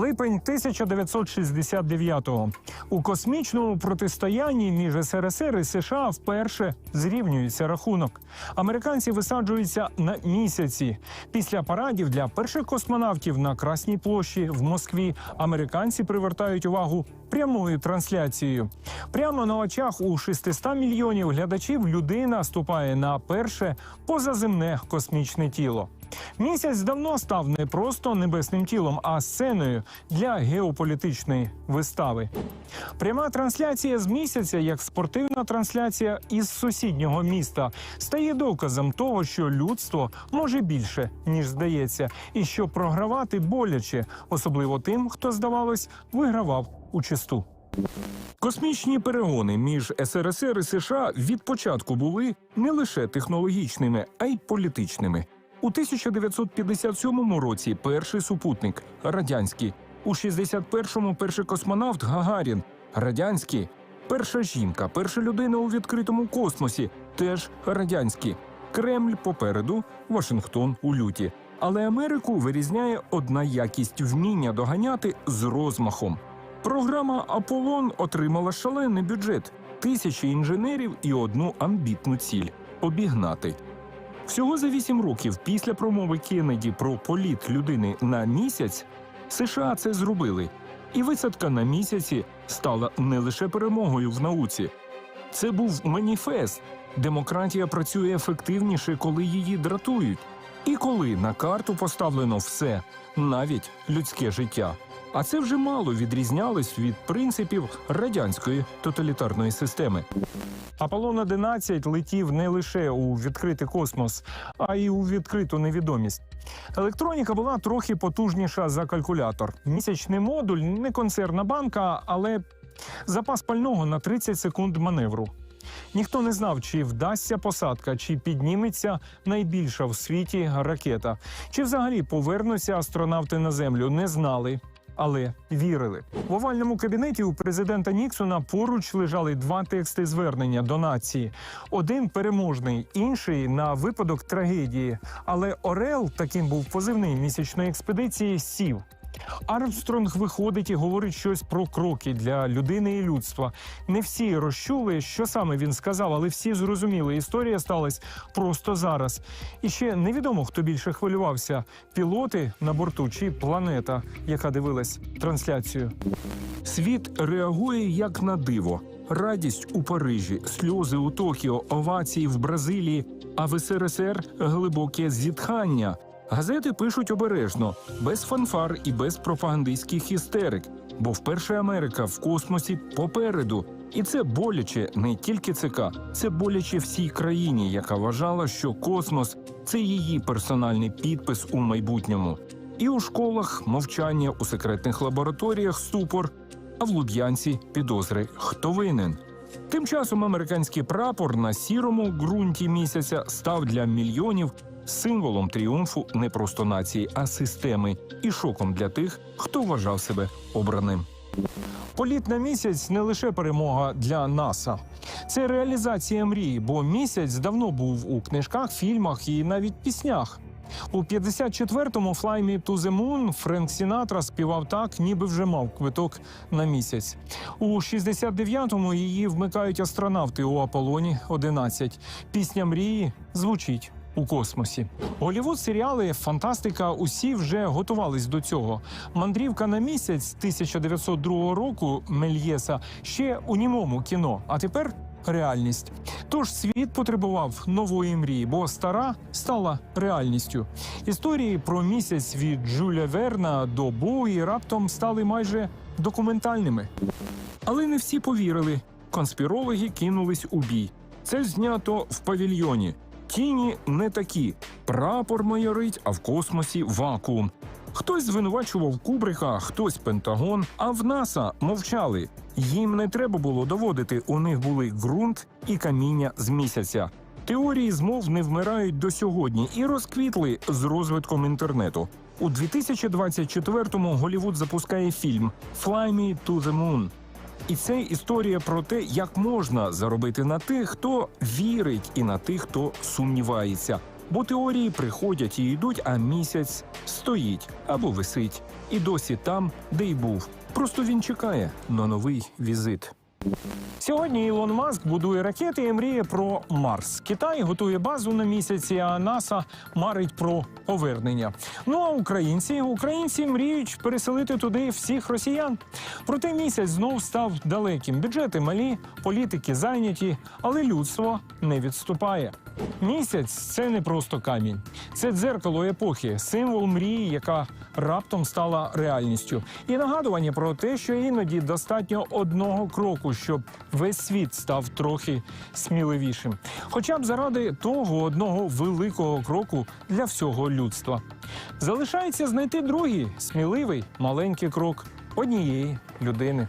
Липень 1969-го. У космічному протистоянні між СРСР і США вперше зрівнюється рахунок. Американці висаджуються на місяці. Після парадів для перших космонавтів на Красній площі в Москві американці привертають увагу прямою трансляцією. Прямо на очах у 600 мільйонів глядачів людина ступає на перше позаземне космічне тіло. Місяць давно став не просто небесним тілом, а сценою для геополітичної вистави. Пряма трансляція з місяця, як спортивна трансляція із сусіднього міста, стає доказом того, що людство може більше ніж здається, і що програвати боляче, особливо тим, хто здавалось, вигравав у чисту. Космічні перегони між СРСР і США від початку були не лише технологічними, а й політичними. У 1957 році перший супутник радянський, у 61-му перший космонавт Гагарін радянський, перша жінка, перша людина у відкритому космосі теж радянські. Кремль попереду, Вашингтон у люті. Але Америку вирізняє одна якість вміння доганяти з розмахом. Програма Аполлон отримала шалений бюджет, тисячі інженерів і одну амбітну ціль обігнати. Всього за вісім років після промови Кеннеді про політ людини на місяць США це зробили, і висадка на місяці стала не лише перемогою в науці. Це був маніфест. Демократія працює ефективніше, коли її дратують, і коли на карту поставлено все, навіть людське життя. А це вже мало відрізнялось від принципів радянської тоталітарної системи. Аполлон 11 летів не лише у відкритий космос, а й у відкриту невідомість. Електроніка була трохи потужніша за калькулятор. Місячний модуль не концерна банка, але запас пального на 30 секунд маневру. Ніхто не знав, чи вдасться посадка, чи підніметься найбільша в світі ракета, чи взагалі повернуться астронавти на землю. Не знали. Але вірили в овальному кабінеті у президента Ніксона поруч лежали два тексти звернення до нації: один переможний, інший на випадок трагедії. Але Орел, таким був позивний місячної експедиції, сів. Армстронг виходить і говорить щось про кроки для людини і людства. Не всі розчули, що саме він сказав, але всі зрозуміли. Історія сталася просто зараз. І ще невідомо, хто більше хвилювався: пілоти на борту чи планета, яка дивилась трансляцію. Світ реагує як на диво. Радість у Парижі, сльози у Токіо, овації в Бразилії, а в СРСР глибоке зітхання. Газети пишуть обережно, без фанфар і без пропагандистських істерик, бо вперше Америка в космосі попереду. І це боляче не тільки ЦК, це боляче всій країні, яка вважала, що космос це її персональний підпис у майбутньому. І у школах мовчання, у секретних лабораторіях ступор, а в Луб'янці підозри хто винен. Тим часом американський прапор на сірому ґрунті місяця став для мільйонів символом тріумфу не просто нації, а системи, і шоком для тих, хто вважав себе обраним. Політ на місяць не лише перемога для НАСА, це реалізація мрії, бо місяць давно був у книжках, фільмах і навіть піснях. У 54-му «Fly Me to the Moon» Френк Сінатра співав так, ніби вже мав квиток на місяць. У 69-му її вмикають астронавти у Аполлоні 11. Пісня мрії звучить у космосі. Голівуд серіали, фантастика, усі вже готувались до цього. Мандрівка на місяць 1902 року Мельєса ще у німому кіно. А тепер реальність. Тож світ потребував нової мрії, бо стара стала реальністю. Історії про місяць від Джуля Верна до Боуї раптом стали майже документальними. Але не всі повірили. Конспірологи кинулись у бій. Це знято в павільйоні. Тіні не такі. Прапор майорить, а в космосі вакуум. Хтось звинувачував Кубрика, хтось Пентагон, а в НАСА мовчали. Їм не треба було доводити. У них були ґрунт і каміння з місяця. Теорії змов не вмирають до сьогодні і розквітли з розвитком інтернету. У 2024-му Голівуд запускає фільм «Fly me to the moon». І це історія про те, як можна заробити на тих, хто вірить, і на тих, хто сумнівається. Бо теорії приходять і йдуть, а місяць стоїть або висить. І досі там, де й був. Просто він чекає на новий візит. Сьогодні Ілон Маск будує ракети і мріє про Марс. Китай готує базу на місяці, а НАСА марить про повернення. Ну а українці українці мріють переселити туди всіх росіян. Проте місяць знов став далеким. Бюджети малі, політики зайняті, але людство не відступає. Місяць це не просто камінь, це дзеркало епохи, символ мрії, яка раптом стала реальністю, і нагадування про те, що іноді достатньо одного кроку, щоб весь світ став трохи сміливішим, хоча б заради того одного великого кроку для всього людства. Залишається знайти другий сміливий маленький крок однієї людини.